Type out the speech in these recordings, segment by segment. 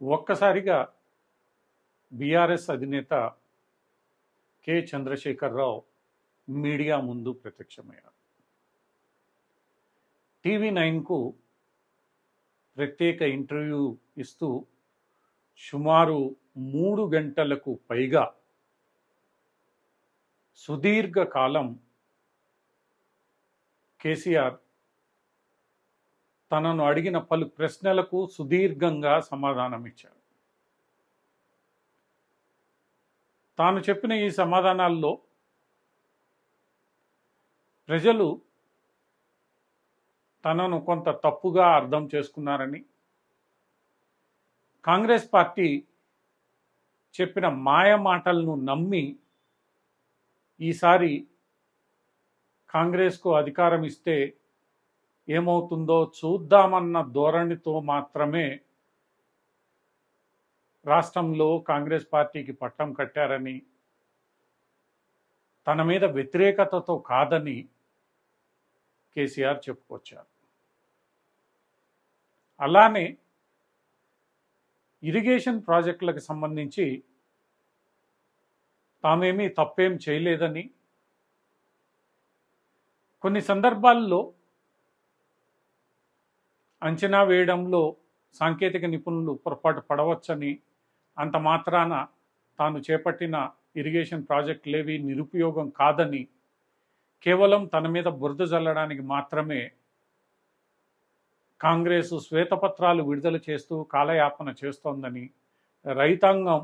ఒక్కసారిగా బీఆర్ఎస్ అధినేత K Chandrashekar Rao media ముందు ప్రత్యక్షమయ్యారు. టీవీ నైన్కు ప్రత్యేక ఇంటర్వ్యూ ఇస్తూ సుమారు మూడు గంటలకు పైగా సుదీర్ఘ కాలం కేసీఆర్ తనను అడిగిన పలు ప్రశ్నలకు సుదీర్ఘంగా సమాధానం ఇచ్చారు తాను చెప్పిన ఈ సమాధానాల్లో ప్రజలు తనను కొంత తప్పుగా అర్థం చేసుకున్నారని కాంగ్రెస్ పార్టీ చెప్పిన మాయ మాటలను నమ్మి ఈసారి కాంగ్రెస్కు అధికారం ఇస్తే ఏమవుతుందో చూద్దామన్న ధోరణితో మాత్రమే రాష్ట్రంలో కాంగ్రెస్ పార్టీకి పట్టం కట్టారని తన మీద వ్యతిరేకతతో కాదని కేసీఆర్ చెప్పుకొచ్చారు. అలానే ఇరిగేషన్ ప్రాజెక్టులకు సంబంధించి తామేమీ తప్పేం చేయలేదని కొన్ని సందర్భాల్లో అంచనా వేయడంలో సాంకేతిక నిపుణులు పొరపాటు పడవచ్చని అంత మాత్రాన తాను చేపట్టిన ఇరిగేషన్ ప్రాజెక్టులేవి నిరుపయోగం కాదని కేవలం తన మీద బురద జల్లడానికి మాత్రమే కాంగ్రెస్ శ్వేతపత్రాలు విడుదల చేస్తూ కాలయాపన చేస్తోందని రైతాంగం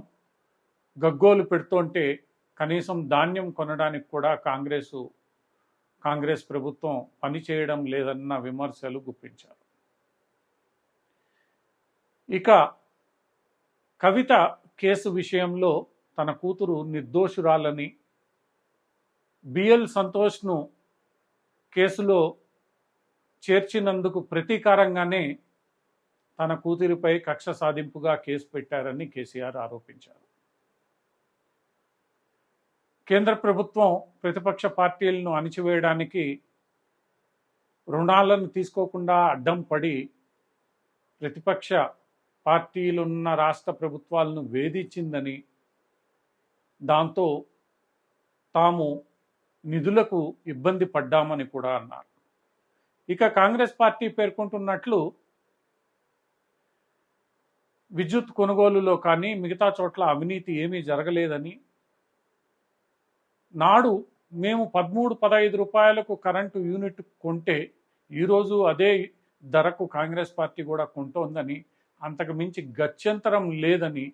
గగ్గోలు పెడుతుంటే కనీసం ధాన్యం కొనడానికి కూడా కాంగ్రెసు కాంగ్రెస్ ప్రభుత్వం పనిచేయడం లేదన్న విమర్శలు గుప్పించారు. ఇక కవిత కేసు విషయంలో తన కూతురు నిర్దోషురాలని బిఎల్ సంతోష్ను కేసులో చేర్చినందుకు ప్రతీకారంగానే తన కూతురిపై కక్ష సాధింపుగా కేసు పెట్టారని కేసీఆర్ ఆరోపించారు. కేంద్ర ప్రభుత్వం ప్రతిపక్ష పార్టీలను అణిచివేయడానికి రుణాలను తీసుకోకుండా అడ్డం పడి ప్రతిపక్ష పార్టీలున్న రాష్ట్ర ప్రభుత్వాలను వేధించిందని దాంతో తాము నిధులకు ఇబ్బంది పడ్డామని కూడా అన్నారు. ఇక కాంగ్రెస్ పార్టీ పేర్కొంటున్నట్లు విద్యుత్ కొనుగోలులో కానీ మిగతా చోట్ల అవినీతి ఏమీ జరగలేదని నాడు మేము పదమూడు పదహైదు రూపాయలకు కరెంటు యూనిట్ కొంటే ఈరోజు అదే ధరకు కాంగ్రెస్ పార్టీ కూడా కొంటోందని అంతకు మించి గత్యంతరం లేదని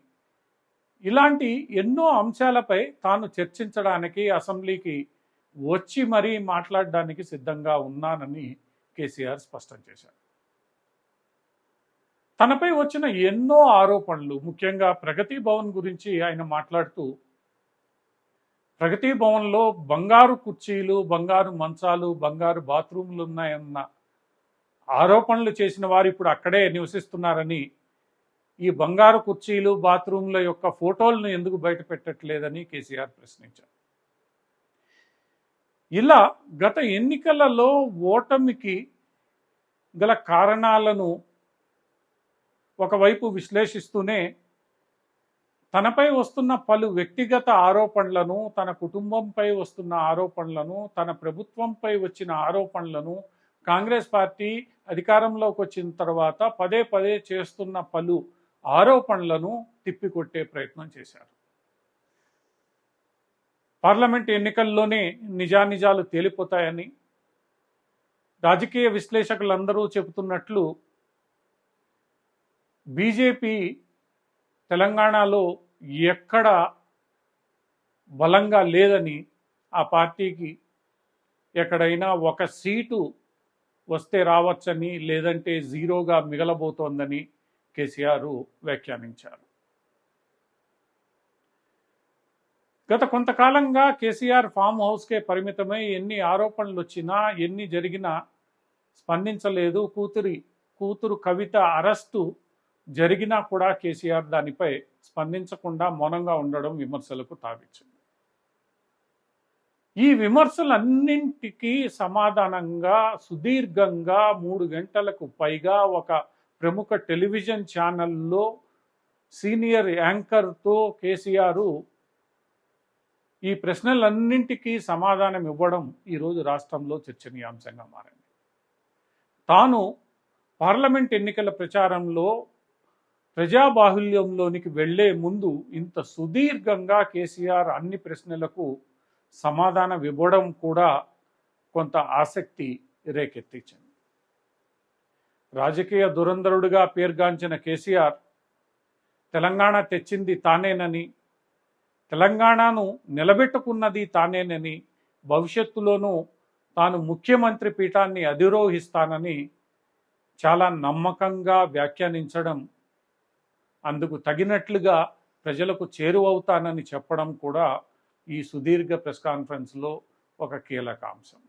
ఇలాంటి ఎన్నో అంశాలపై తాను చర్చించడానికి అసెంబ్లీకి వచ్చి మరీ మాట్లాడడానికి సిద్ధంగా ఉన్నానని కేసీఆర్ స్పష్టం చేశారు. తనపై వచ్చిన ఎన్నో ఆరోపణలు ముఖ్యంగా ప్రగతి భవన్ గురించి ఆయన మాట్లాడుతూ ప్రగతి భవన్లో బంగారు కుర్చీలు బంగారు మంచాలు బంగారు బాత్రూమ్లు ఉన్నాయన్న ఆరోపణలు చేసిన వారు ఇప్పుడు అక్కడే నివసిస్తున్నారని ఈ బంగారు కుర్చీలు బాత్రూంల యొక్క ఫోటోలను ఎందుకు బయట పెట్టట్లేదని కేసీఆర్ ప్రశ్నించారు. ఇలా గత ఎన్నికలలో ఓటమికి గల కారణాలను ఒకవైపు విశ్లేషిస్తూనే తనపై వస్తున్న పలు వ్యక్తిగత ఆరోపణలను తన కుటుంబంపై వస్తున్న ఆరోపణలను తన ప్రభుత్వంపై వచ్చిన ఆరోపణలను కాంగ్రెస్ పార్టీ అధికారంలోకి వచ్చిన తర్వాత పదే పదే చేస్తున్న పలు ఆరోపణలను తిప్పికొట్టే ప్రయత్నం చేశారు. పార్లమెంట్ ఎన్నికల్లోనే నిజానిజాలు తేలిపోతాయని రాజకీయ విశ్లేషకులందరూ చెబుతున్నట్లు బీజేపీ తెలంగాణలో ఎక్కడ బలంగా లేదని ఆ పార్టీకి ఎక్కడైనా ఒక సీటు వస్తే రావచ్చని లేదంటే జీరోగా మిగలబోతోందని కేసీఆర్ వ్యాఖ్యానించారు. గత కొంతకాలంగా కేసీఆర్ ఫామ్ హౌస్కే పరిమితమై ఎన్ని ఆరోపణలు వచ్చినా ఎన్ని జరిగినా స్పందించలేదు. కూతురి కూతురు కవిత అరెస్టు జరిగినా కూడా కేసీఆర్ దానిపై స్పందించకుండా మౌనంగా ఉండడం విమర్శలకు తావిచ్చింది. ఈ విమర్శలన్నింటికి సమాధానంగా సుదీర్ఘంగా మూడు గంటలకు పైగా ఒక ప్రముఖ టెలివిజన్ ఛానల్లో సీనియర్ యాంకర్తో కేసీఆర్ ఈ ప్రశ్నలన్నింటికీ సమాధానం ఇవ్వడం ఈరోజు రాష్ట్రంలో చర్చనీయాంశంగా మారింది. తాను పార్లమెంట్ ఎన్నికల ప్రచారంలో ప్రజాబాహుల్యంలోనికి వెళ్ళే ముందు ఇంత సుదీర్ఘంగా కేసీఆర్ అన్ని ప్రశ్నలకు సమాధానం ఇవ్వడం కూడా కొంత ఆసక్తి రేకెత్తించింది. రాజకీయ దురంధరుడిగా పేర్గాంచిన కేసీఆర్ తెలంగాణ తెచ్చింది తానేనని తెలంగాణను నిలబెట్టుకున్నది తానేనని భవిష్యత్తులోనూ తాను ముఖ్యమంత్రి పీఠాన్ని అధిరోహిస్తానని చాలా నమ్మకంగా వ్యాఖ్యానించడం అందుకు తగినట్లుగా ప్రజలకు చేరువవుతానని చెప్పడం కూడా ఈ సుదీర్ఘ ప్రెస్ కాన్ఫరెన్స్లో ఒక కీలక అంశం.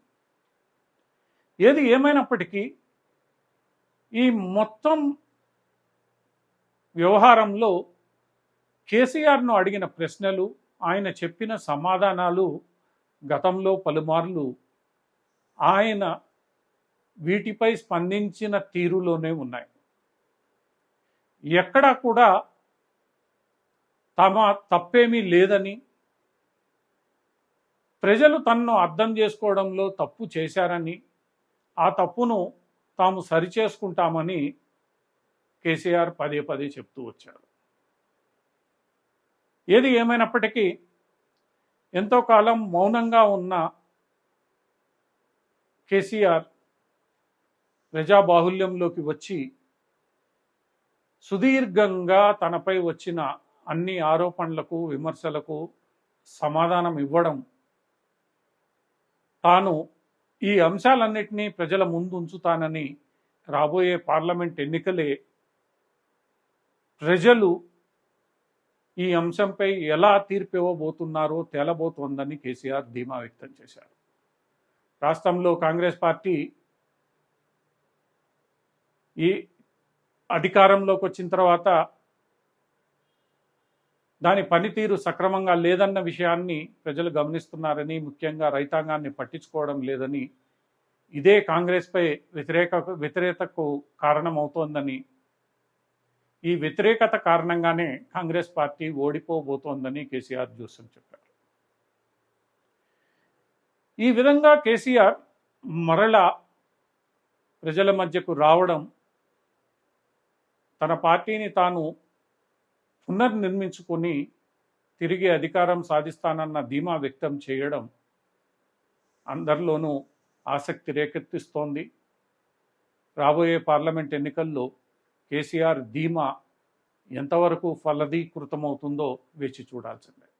ఏది ఏమైనప్పటికీ ఈ మొత్తం వ్యవహారంలో కేసీఆర్ను అడిగిన ప్రశ్నలు ఆయన చెప్పిన సమాధానాలు గతంలో పలుమార్లు ఆయన వీటిపై స్పందించిన తీరులోనే ఉన్నాయి. ఎక్కడా కూడా తమ తప్పేమీ లేదని ప్రజలు తనను అర్థం చేసుకోవడంలో తప్పు చేశారని ఆ తప్పును తాము సరిచేసుకుంటామని కేసీఆర్ పదే పదే చెప్తూ వచ్చారు. ఏది ఏమైనప్పటికీ ఎంతో కాలం మౌనంగా ఉన్న కేసీఆర్ ప్రజాబాహుల్యంలోకి వచ్చి సుదీర్ఘంగా తనపై వచ్చిన అన్ని ఆరోపణలకు విమర్శలకు సమాధానం ఇవ్వడం తాను ఈ అంశాలన్నింటినీ ప్రజల ముందు ఉంచుతానని రాబోయే పార్లమెంట్ ఎన్నికలే ప్రజలు ఈ అంశంపై ఎలా తీర్పు ఇవ్వబోతున్నారో తేలబోతోందని కేసీఆర్ ధీమా వ్యక్తం చేశారు. రాష్ట్రంలో కాంగ్రెస్ పార్టీ ఈ అధికారంలోకి వచ్చిన తర్వాత దాని పనితీరు సక్రమంగా లేదన్న విషయాన్ని ప్రజలు గమనిస్తున్నారని ముఖ్యంగా రైతాంగాన్ని పట్టించుకోవడం లేదని ఇదే కాంగ్రెస్పై వ్యతిరేక వ్యతిరేకతకు కారణమవుతోందని ఈ వ్యతిరేకత కారణంగానే కాంగ్రెస్ పార్టీ ఓడిపోబోతోందని కేసీఆర్ జోసెఫ్ చెప్పారు. ఈ విధంగా కేసీఆర్ మరలా ప్రజల మధ్యకు రావడం తన పార్టీని తాను పునర్నిర్మించుకొని తిరిగి అధికారం సాధిస్తానన్న ధీమా వ్యక్తం చేయడం అందరిలోనూ ఆసక్తి రేకెత్తిస్తోంది. రాబోయే పార్లమెంట్ ఎన్నికల్లో కేసీఆర్ ధీమా ఎంతవరకు ఫలదీకృతమవుతుందో వేచి చూడాల్సిందే.